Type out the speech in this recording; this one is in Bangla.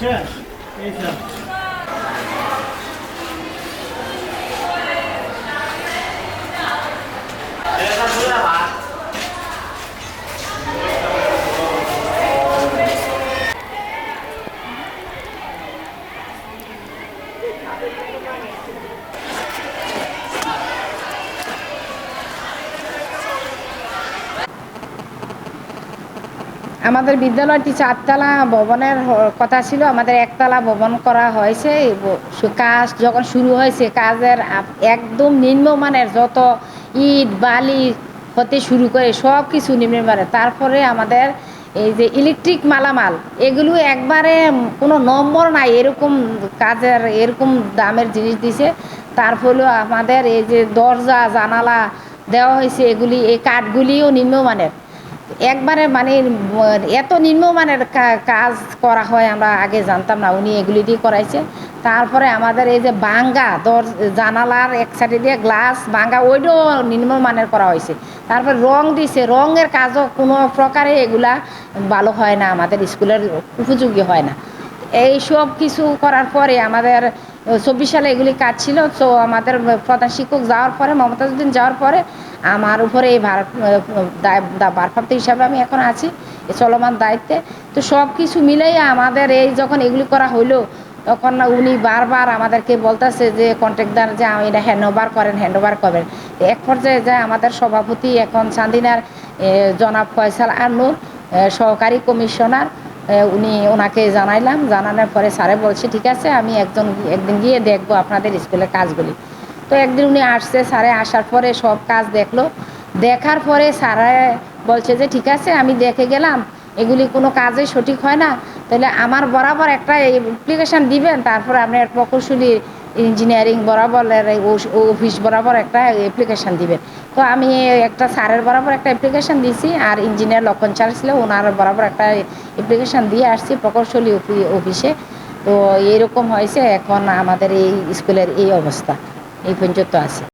这没事儿嗯好的 আমাদের বিদ্যালয়টি চারতলা ভবনের কথা ছিল। আমাদের একতলা ভবন করা হয়েছে। কাজ যখন শুরু হয়েছে, কাজের একদম নিম্নমানের যত ইট, বালি, হতে শুরু করে সব কিছু নিম্নমানের। তারপরে আমাদের এই যে ইলেকট্রিক মালামাল, এগুলো একবারে কোনো নম্বর নাই, এরকম কাজের, এরকম দামের জিনিস দিছে। তার ফলেও আমাদের এই যে দরজা, জানালা দেওয়া হয়েছে, এগুলি, এই কাঠগুলিও নিম্নমানের। একবারে মানে এত নিম্নমানের কাজ করা হয় আমরা আগে জানতাম না, উনি এগুলি দিয়ে করাইছে। তারপরে আমাদের এই যে বাঙ্গা, দর, জানালার এক সাইডে দিয়ে গ্লাস, বাঙ্গা ওইটাও নিম্নমানের করা হয়েছে। তারপর রং দিছে, রঙের কাজও কোনো প্রকারে এগুলা ভালো হয় না, আমাদের স্কুলের উপযোগী হয় না। এই সব কিছু করার পরে আমাদের চব্বিশ সালে এগুলি কাজ ছিল। তো আমাদের প্রধান শিক্ষক যাওয়ার পরে মমতাজুদ্দিন যাওয়ার পরে আমার উপরে এই ভার দায়- দা- ভারপ্রাপ্ত হিসাবে আমি এখন আছি চলমান দায়িত্বে। তো সব কিছু মিলেই আমাদের এই যখন এগুলি করা হইল, তখন উনি বারবার আমাদেরকে বলতেছে যে, কন্ট্রাক্টদার যে আমি এটা হ্যান্ড ওভার করেন হ্যান্ড ওভার করেন এক পর্যায়ে যায় আমাদের সভাপতি এখন চান্দিনার জনাব ফয়সাল আনুর সহকারী কমিশনার। উনি ওনাকে জানাইলাম, জানানোর পরে স্যারে বলছে, ঠিক আছে, আমি একজন, একদিন গিয়ে দেখব আপনাদের স্কুলের কাজগুলি। তো একদিন উনি আসছে, স্যারে আসার পরে সব কাজ দেখল। দেখার পরে স্যারে বলছে যে, ঠিক আছে, আমি দেখে গেলাম, এগুলি কোনো কাজে সঠিক হয় না। তাহলে আমার বরাবর একটা অ্যাপ্লিকেশান দিবেন, তারপর আপনার প্রকৌশলী ইঞ্জিনিয়ারিং বরাবর অফিস বরাবর একটা অ্যাপ্লিকেশান দিবেন। তো আমি একটা স্যারের বরাবর একটা অ্যাপ্লিকেশান দিয়েছি আর ইঞ্জিনিয়ার লক্ষণ চাল ছিল, ওনার বরাবর একটা অ্যাপ্লিকেশান দিয়ে আসছি প্রকৌশলী অফি- অফিসে। তো এরকম হয়েছে এখন আমাদের এই স্কুলের এই অবস্থা। এই পর্যন্ত আছে।